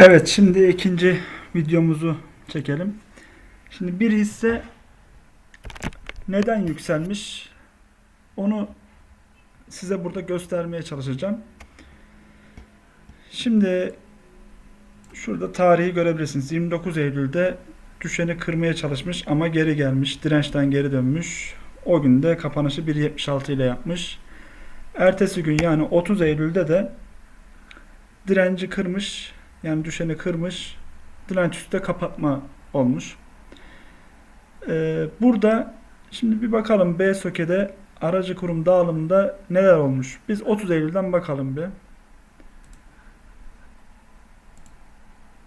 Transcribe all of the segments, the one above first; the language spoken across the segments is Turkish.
Evet şimdi ikinci videomuzu çekelim. Şimdi bir hisse neden yükselmiş onu size burada göstermeye çalışacağım. Şimdi şurada tarihi görebilirsiniz. 29 Eylül'de düşeni kırmaya çalışmış ama geri gelmiş. Dirençten geri dönmüş. O gün de kapanışı 1.76 ile yapmış. Ertesi gün yani 30 Eylül'de de direnci kırmış. Yani düşeni kırmış. Direnç üstte kapatma olmuş. Ee, burada şimdi bir bakalım B sökede aracı kurum dağılımında neler olmuş. Biz 30 Eylül'den bakalım bir.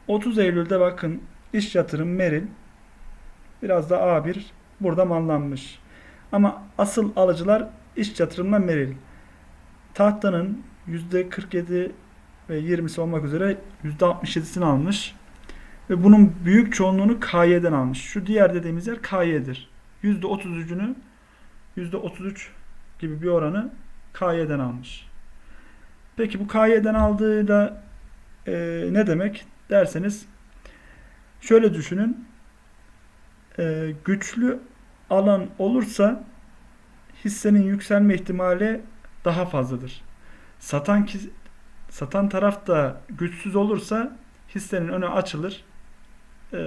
30 Eylül'de bakın iş yatırım Meril biraz da A1 burada mallanmış. Ama asıl alıcılar iş yatırımla Meril. Tahtanın %47 ve 20'si olmak üzere %67'sini almış. Ve bunun büyük çoğunluğunu KY'den almış. Şu diğer dediğimiz yer KY'dir. %33'ünü %33 gibi bir oranı KY'den almış. Peki bu KY'den aldığıyla e, ne demek derseniz şöyle düşünün. E, güçlü alan olursa hissenin yükselme ihtimali daha fazladır. Satan satan taraf da güçsüz olursa hissenin önü açılır. E,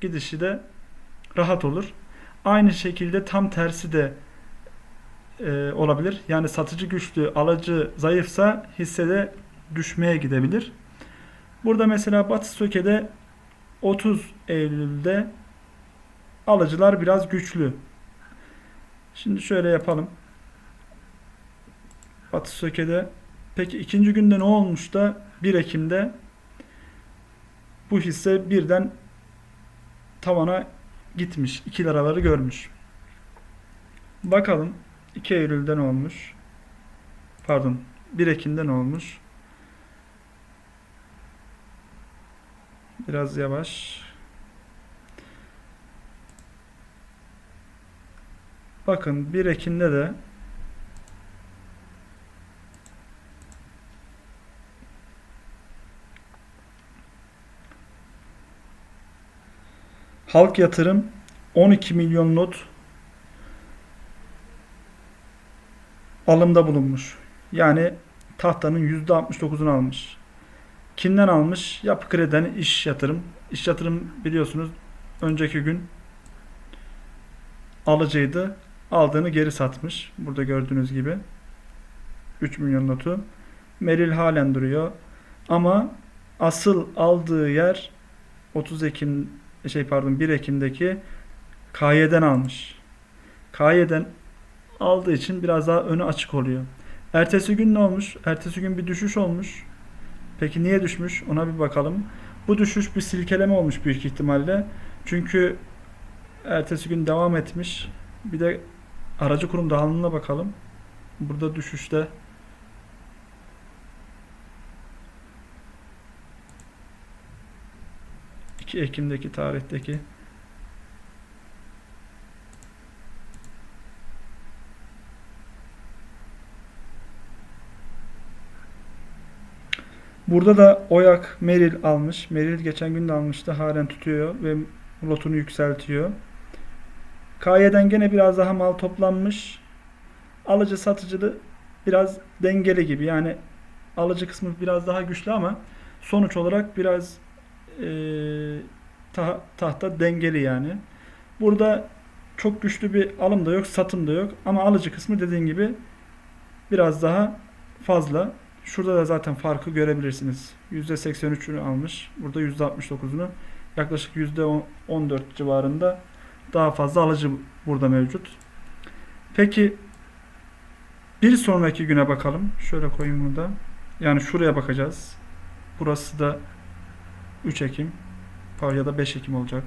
gidişi de rahat olur. Aynı şekilde tam tersi de e, olabilir. Yani satıcı güçlü, alıcı zayıfsa hissede düşmeye gidebilir. Burada mesela Batı Söke'de 30 Eylül'de alıcılar biraz güçlü. Şimdi şöyle yapalım. Batı Söke'de peki ikinci günde ne olmuş da 1 Ekim'de bu hisse birden tavana gitmiş. 2 liraları görmüş. Bakalım 2 Eylül'de ne olmuş? Pardon 1 Ekim'de ne olmuş? Biraz yavaş. Bakın 1 Ekim'de de Halk yatırım 12 milyon not alımda bulunmuş. Yani tahtanın %69'unu almış. Kimden almış? Yapı Kredi'den iş yatırım. İş yatırım biliyorsunuz önceki gün alıcıydı. Aldığını geri satmış. Burada gördüğünüz gibi. 3 milyon notu. Meril halen duruyor. Ama asıl aldığı yer 30 Ekim şey pardon 1 Ekim'deki KY'den almış. KY'den aldığı için biraz daha önü açık oluyor. Ertesi gün ne olmuş? Ertesi gün bir düşüş olmuş. Peki niye düşmüş? Ona bir bakalım. Bu düşüş bir silkeleme olmuş büyük ihtimalle. Çünkü ertesi gün devam etmiş. Bir de aracı kurum dağılımına bakalım. Burada düşüşte ...2 Ekim'deki tarihteki... Burada da Oyak Meril almış. Meril geçen gün de almıştı. Halen tutuyor ve lotunu yükseltiyor. KY'den gene biraz daha mal toplanmış. Alıcı satıcılı biraz dengeli gibi. Yani alıcı kısmı biraz daha güçlü ama sonuç olarak biraz ta- tahta dengeli yani. Burada çok güçlü bir alım da yok, satım da yok. Ama alıcı kısmı dediğim gibi biraz daha fazla. Şurada da zaten farkı görebilirsiniz. %83'ünü almış. Burada %69'unu. Yaklaşık %14 civarında daha fazla alıcı burada mevcut. Peki bir sonraki güne bakalım. Şöyle koyayım bunu da. Yani şuraya bakacağız. Burası da 3 Ekim ya da 5 Ekim olacak.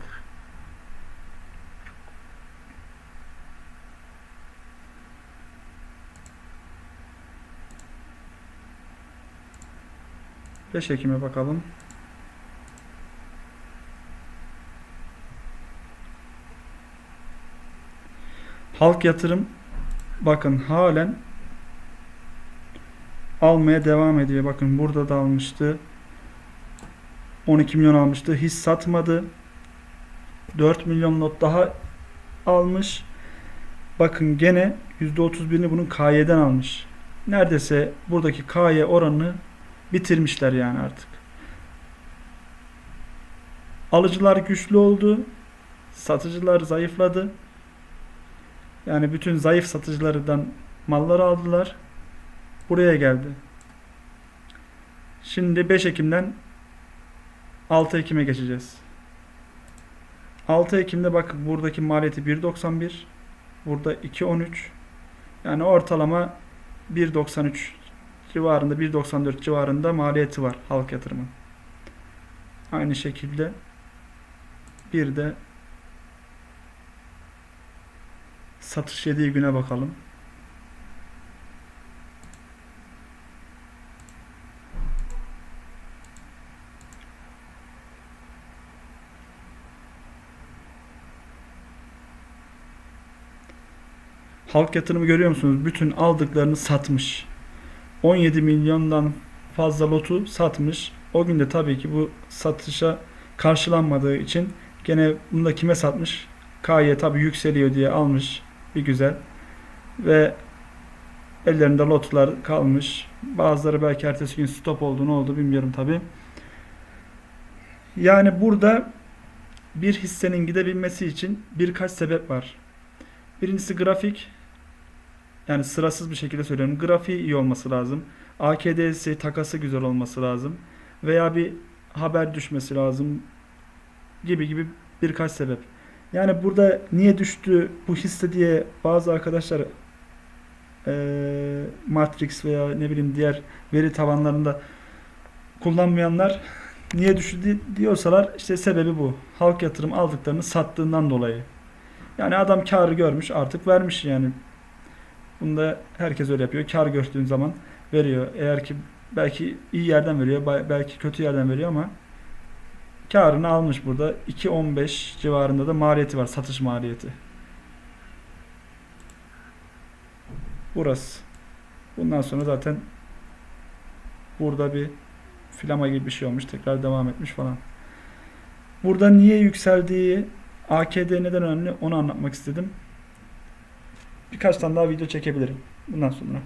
Beş Ekim'e bakalım. Halk yatırım bakın halen almaya devam ediyor. Bakın burada da almıştı. 12 milyon almıştı. Hiç satmadı. 4 milyon lot daha almış. Bakın gene %31'ini bunun KY'den almış. Neredeyse buradaki KY oranını bitirmişler yani artık. Alıcılar güçlü oldu. Satıcılar zayıfladı. Yani bütün zayıf satıcılardan malları aldılar. Buraya geldi. Şimdi 5 Ekim'den 6 Ekim'e geçeceğiz. 6 Ekim'de bakın buradaki maliyeti 1.91. Burada 2.13. Yani ortalama 1.93 civarında 1.94 civarında maliyeti var halk yatırımın. Aynı şekilde bir de satış yediği güne bakalım. Halk yatırımı görüyor musunuz? Bütün aldıklarını satmış. 17 milyondan fazla lotu satmış. O gün de tabii ki bu satışa karşılanmadığı için gene bunu da kime satmış? KY tabii yükseliyor diye almış. Bir güzel. Ve ellerinde lotlar kalmış. Bazıları belki ertesi gün stop oldu ne oldu bilmiyorum tabii. Yani burada bir hissenin gidebilmesi için birkaç sebep var. Birincisi grafik. Yani sırasız bir şekilde söylüyorum. Grafiği iyi olması lazım. AKD'si takası güzel olması lazım. Veya bir haber düşmesi lazım. Gibi gibi birkaç sebep. Yani burada niye düştü bu hisse diye bazı arkadaşlar eee, Matrix veya ne bileyim diğer veri tabanlarında kullanmayanlar niye düştü di- diyorsalar işte sebebi bu. Halk yatırım aldıklarını sattığından dolayı. Yani adam karı görmüş artık vermiş yani. Bunda herkes öyle yapıyor. Kar gördüğün zaman veriyor. Eğer ki belki iyi yerden veriyor, belki kötü yerden veriyor ama karını almış burada. 2.15 civarında da maliyeti var, satış maliyeti. Burası. Bundan sonra zaten burada bir filama gibi bir şey olmuş. Tekrar devam etmiş falan. Burada niye yükseldiği AKD neden önemli onu anlatmak istedim. Birkaç tane daha video çekebilirim bundan sonra.